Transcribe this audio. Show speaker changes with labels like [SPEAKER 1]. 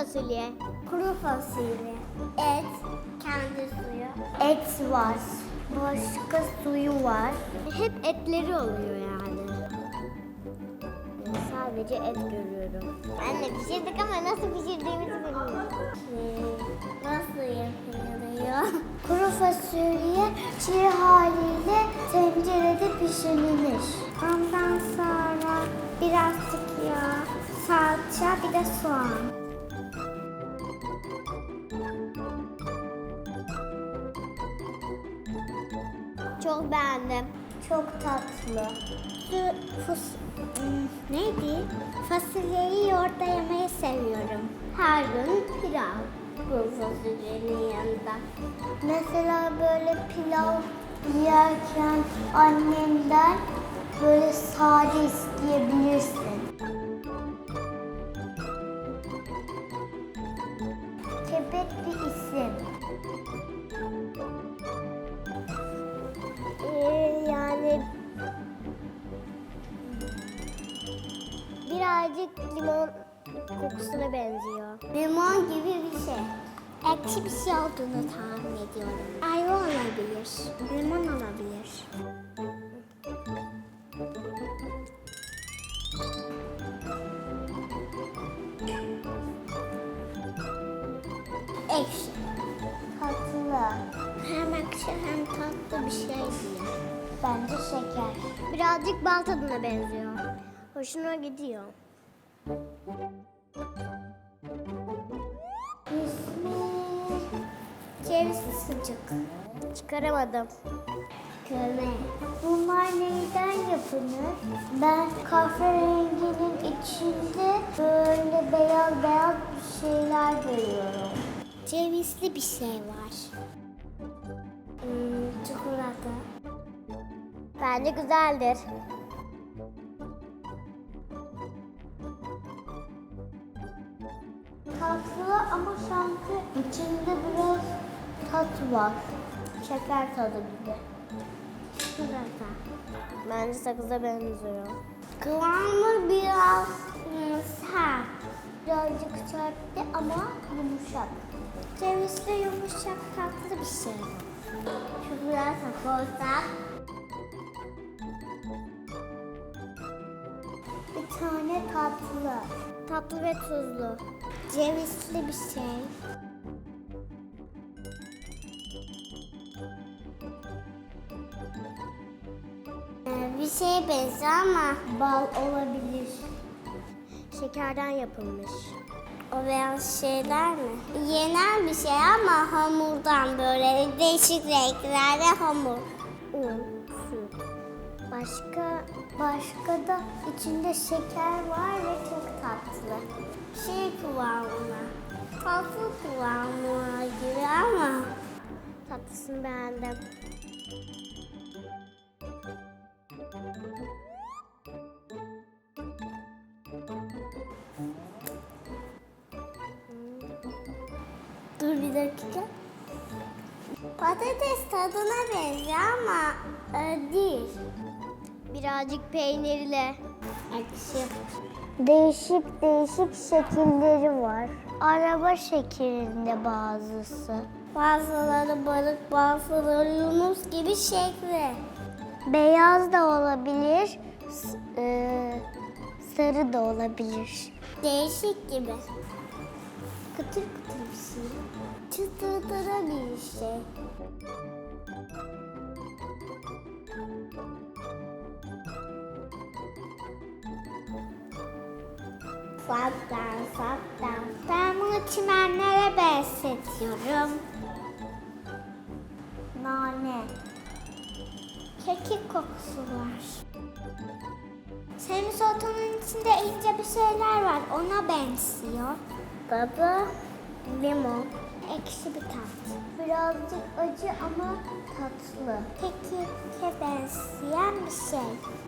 [SPEAKER 1] fasulye.
[SPEAKER 2] Kuru fasulye. Et. Kendi suyu. Et var. Başka suyu var.
[SPEAKER 1] Hep etleri oluyor yani. Sadece et görüyorum.
[SPEAKER 2] Anne pişirdik ama nasıl pişirdiğimizi bilmiyorum. Nasıl yapılıyor? Kuru fasulye çiğ haliyle tencerede pişirilir. Ondan sonra birazcık yağ, salça bir de soğan.
[SPEAKER 1] Çok beğendim.
[SPEAKER 2] Çok tatlı. Su, fus, neydi? Fasulyeyi yoğurtla yemeyi seviyorum. Her gün pilav bu fasulyenin yanında. Mesela böyle pilav yerken annemden böyle sade isteyebilirsin.
[SPEAKER 1] Birazcık limon kokusuna benziyor.
[SPEAKER 2] Limon gibi bir şey. Ekşi bir şey olduğunu tahmin ediyorum. Ayva olabilir. Limon olabilir. Ekşi. Tatlı. Hem ekşi hem tatlı bir şey diye. Bence şeker.
[SPEAKER 1] Birazcık bal tadına benziyor. Hoşuna gidiyor.
[SPEAKER 2] İsmi ceviz sucuk.
[SPEAKER 1] Çıkaramadım.
[SPEAKER 2] Köme. Bunlar neyden yapılır? Ben kahverenginin içinde böyle beyaz beyaz bir şeyler görüyorum. Cevizli bir şey var. Hmm, çikolata.
[SPEAKER 1] Bence güzeldir.
[SPEAKER 2] Tatlı ama sanki içinde biraz tat var. Şeker tadı gibi. Çikolata.
[SPEAKER 1] Bence sakıza benziyor.
[SPEAKER 2] Kıvamı biraz sert. Birazcık sertti ama yumuşak. Cevizli yumuşak tatlı bir şey. Çikolata koysak. Bir tane tatlı.
[SPEAKER 1] Tatlı ve tuzlu.
[SPEAKER 2] Cevizli bir şey. Ee, Bir şeye benziyor ama bal olabilir.
[SPEAKER 1] Şekerden yapılmış.
[SPEAKER 2] O beyaz şeyler mi? Yenen bir şey ama hamurdan böyle değişik renklerde hamur.
[SPEAKER 1] Un, süt.
[SPEAKER 2] Başka başka da içinde şeker var ve çok tatlı. Şey kıvamına. Tatlı kıvamına gibi ama
[SPEAKER 1] Tatlısını beğendim.
[SPEAKER 2] Dur bir dakika. Patates tadına benziyor ama e, değil.
[SPEAKER 1] Birazcık peynirle.
[SPEAKER 2] Ekşi. Değişik değişik şekilleri var. Araba şeklinde bazısı. Bazıları balık, bazıları yunus gibi şekli. Beyaz da olabilir, e, sarı da olabilir. Değişik gibi. Kıtır kıtır bir şey. Çıtırtıra bir şey. Saptan saptan. Ben bunu çimenlere benzetiyorum. Nane. Kekik kokusu var. Semizotunun içinde ince bir şeyler var. Ona benziyor. Baba. Limon. Ekşi bir tat. Birazcık acı ama tatlı. Kekike benzeyen bir şey.